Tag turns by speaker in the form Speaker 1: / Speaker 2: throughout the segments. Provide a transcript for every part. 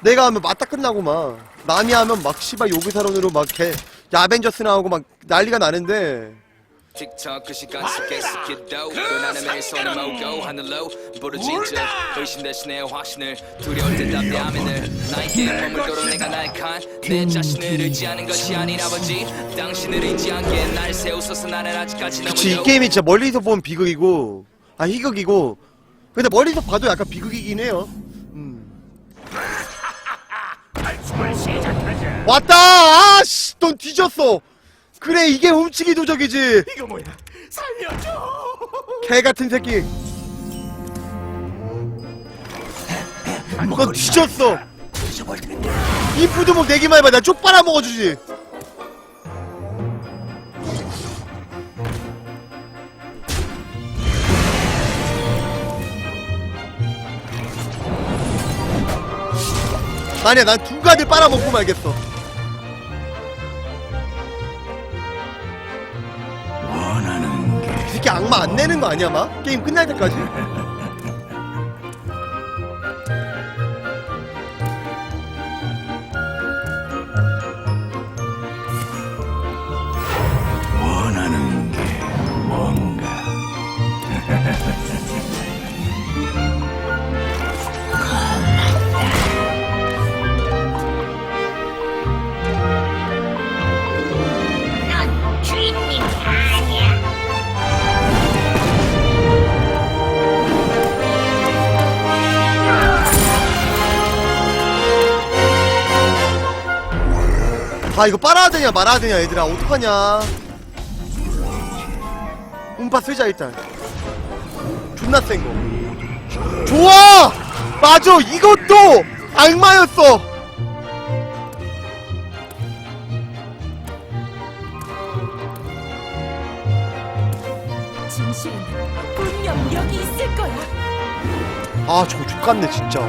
Speaker 1: 내가 하면 맞다 끝나고 막. 남이 하면 막 씨발 요기사론으로 막개 야벤져스 나오고 막 난리가 나는데.
Speaker 2: 틱톡 그 시간 속에 스키도 매일 손을 모으고 하늘로 부르짖어 의심 대신에 화신을 두려울 때 답대하면 늘 나에게 머물도록 내가 날칸. 내 자신을 의지하는 것이 아닌 아버지. 당신을 의지 않게 날 세우소서. 나는 아직까지
Speaker 1: 그치 이
Speaker 2: 너무
Speaker 1: 게임이 진짜 멀리서 보면 비극이고 아 희극이고. 근데 멀리서 봐도 약간 비극이긴 해요 음. 왔다! 아씨 넌 뒤졌어. 그래 이게 훔치기 도적이지.
Speaker 3: 이거 뭐야? 살려줘!
Speaker 1: 개 같은 새끼. 넌 뒤졌어.
Speaker 3: 잊어볼 텐데.
Speaker 1: 이 푸드목 내기만 해봐. 나 쪽 빨아먹어주지 아니야 난 두 가지 빨아먹고 말겠어
Speaker 3: 원하는 게
Speaker 1: 이 새끼 악마 안 내는 거 아니야 막? 게임 끝날 때까지?
Speaker 4: 아
Speaker 1: 이거 빨아야 되냐 말아야 되냐 얘들아. 어떡하냐. 음파 쓰자 일단. 존나 센거. 좋아! 맞아 이것도 악마였어.
Speaker 5: 진실은 분명 여기 있을 거야.
Speaker 1: 아 저거 족같네 진짜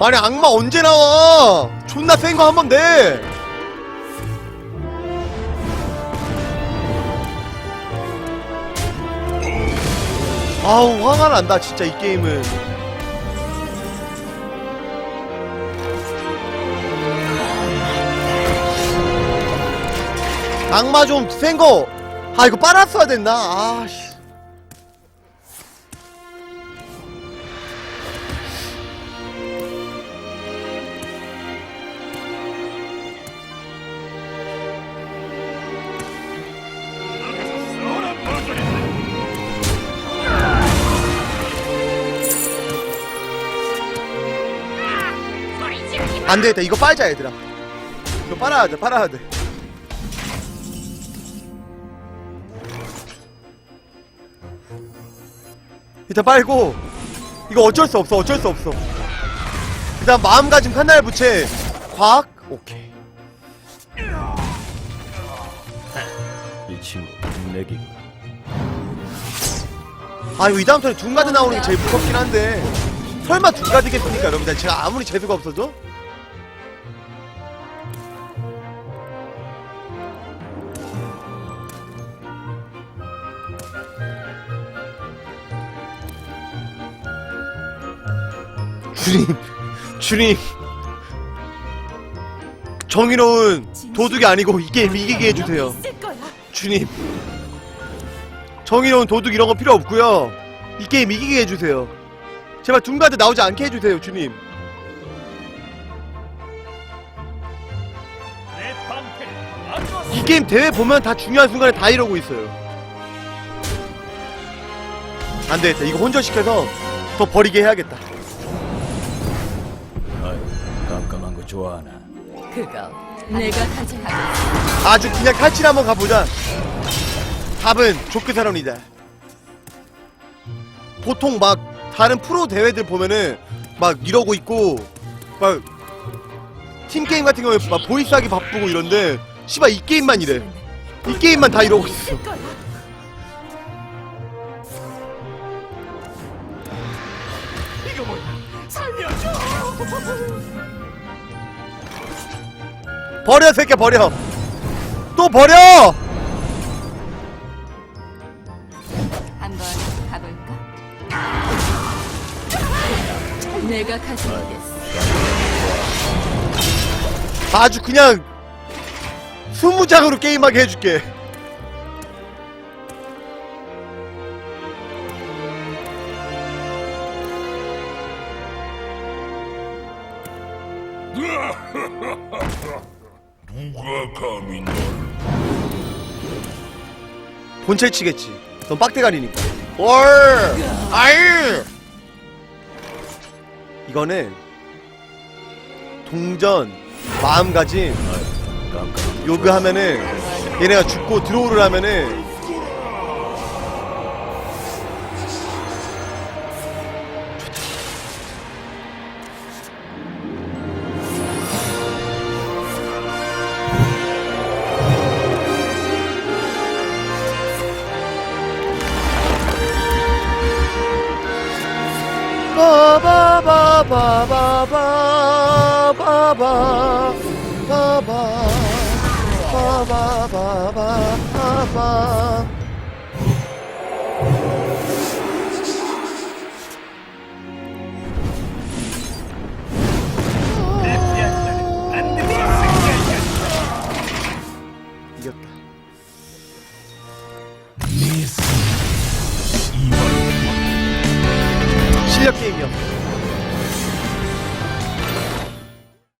Speaker 1: 아니 악마 언제 나와 존나 센 거 한 번 내. 아우 화가 난다 진짜 이 게임은 악마 좀 센 거. 아 이거 빨았어야 됐나? 아씨. 안 되겠다. 이거 빨자 얘들아. 이거 빨아야 돼. 빨아야 돼. 일단 빨고 이거 어쩔 수 없어. 어쩔 수 없어. 일단 마음가짐 칼날 부채 과학 오케이.
Speaker 6: 이 친구 내기군.
Speaker 1: 아 이거 이 다음 턴에 둔가드 나오는 게 제일 무섭긴 한데 설마 둔가드겠습니까 여러분들 제가 아무리 재수가 없어도 주님 주님. 정의로운 도둑이 아니고 이 게임 이기게 해주세요. 주님. 정의로운 도둑 이런 거 필요 없고요. 이 게임 이기게 해주세요. 제발 둔가드 나오지 않게 해주세요 주님. 이 게임 대회 보면 다 중요한 순간에 다 이러고 있어요. 안 되겠다. 이거 혼전시켜서 더 버리게 해야겠다
Speaker 6: 좋아하나?
Speaker 5: 그거 내가 가져가.
Speaker 1: 아주 그냥 칼질 한번 가보자 답은 조크 사론이다 보통 막 다른 프로 대회들 보면은 막 이러고 있고 막 팀 게임 같은 경우에 막 보이스 하기 바쁘고 이런데 씨발 이 게임만 이래 이 게임만 다 이러고 있어.
Speaker 3: 이거 뭐야? 살려줘!
Speaker 1: 버려 새끼 버려 또 버려
Speaker 5: 한번 가볼까? 내가 가져가겠어.
Speaker 1: 아주 그냥 스무장으로 게임하게 해줄게
Speaker 3: 누가 감히 널
Speaker 1: 본체 치겠지. 넌 빡대가리니까. 월 아이! 이거는 동전 마음가짐
Speaker 6: 깜깜한
Speaker 1: 요구하면은 얘네가 죽고 드로우를 하면은 바바바바바바 바바 바바바바바